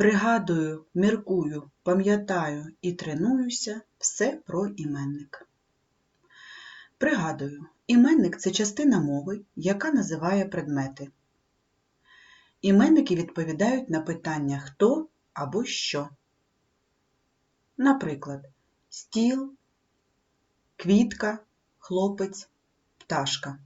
Пригадую, міркую, пам'ятаю і тренуюся все про іменник. Пригадую, іменник це частина мови, яка називає предмети. Іменники відповідають на питання хто або що. Наприклад, стіл, квітка, хлопець, пташка.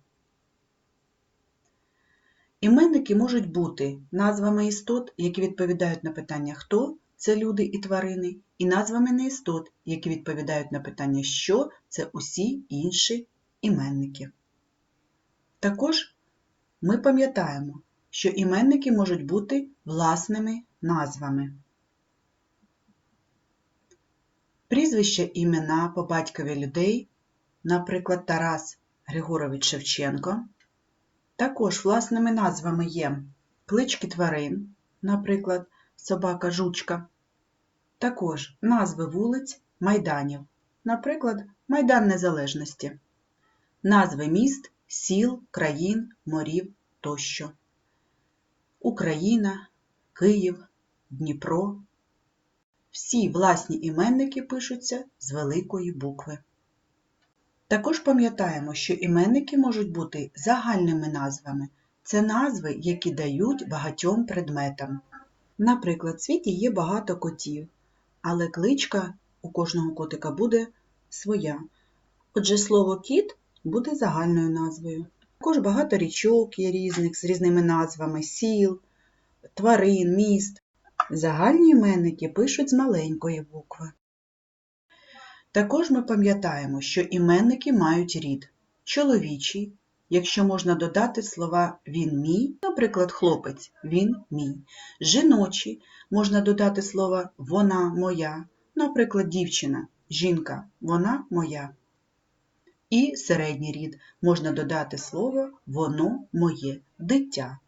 Іменники можуть бути назвами істот, які відповідають на питання хто це люди і тварини, і назвами неістот, які відповідають на питання що це усі інші іменники. Також ми пам'ятаємо, що іменники можуть бути власними назвами. Прізвища імена по батькові людей, наприклад, Тарас Григорович Шевченко. Також власними назвами є клички тварин, наприклад, собака жучка. Також назви вулиць, майданів, наприклад, Майдан Незалежності, назви міст, сіл, країн, морів тощо. Україна, Київ, Дніпро. Всі власні іменники пишуться з великої букви. Також пам'ятаємо, що іменники можуть бути загальними назвами. Це назви, які дають багатьом предметам. Наприклад, в світі є багато котів, але кличка у кожного котика буде своя. Отже, слово кіт буде загальною назвою. Також багато річок є різних з різними назвами сіл, тварин, міст. Загальні іменники пишуть з маленької букви. Також ми пам'ятаємо, що іменники мають рід чоловічий, якщо можна додати слова він мій, наприклад, хлопець він мій. Жіночий можна додати слова вона моя, наприклад, дівчина, жінка, вона моя. І середній рід можна додати слово воно моє, дитя,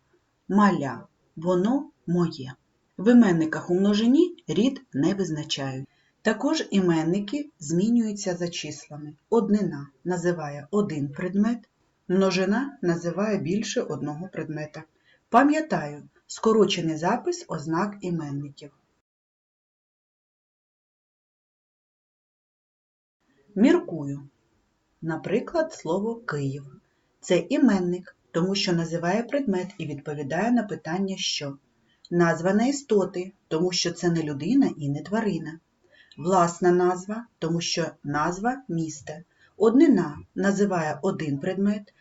маля, воно моє. В іменниках у множині рід не визначають. Також іменники змінюються за числами. Однина називає один предмет, множина називає більше одного предмета. Пам'ятаю скорочений запис ознак іменників. Міркую. Наприклад, слово Київ. Це іменник, тому що називає предмет і відповідає на питання що. Назва не істоти, тому що це не людина і не тварина. Власна назва, тому що назва міста. Однина називає один предмет.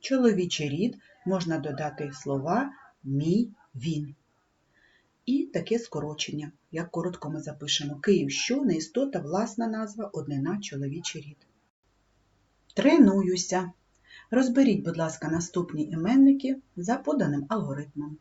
Чоловічий рід можна додати слова мій, він. І таке скорочення, як коротко ми запишемо. Київ що не істота, власна назва, однина, чоловічий рід. Тренуюся. Розберіть, будь ласка, наступні іменники за поданим алгоритмом.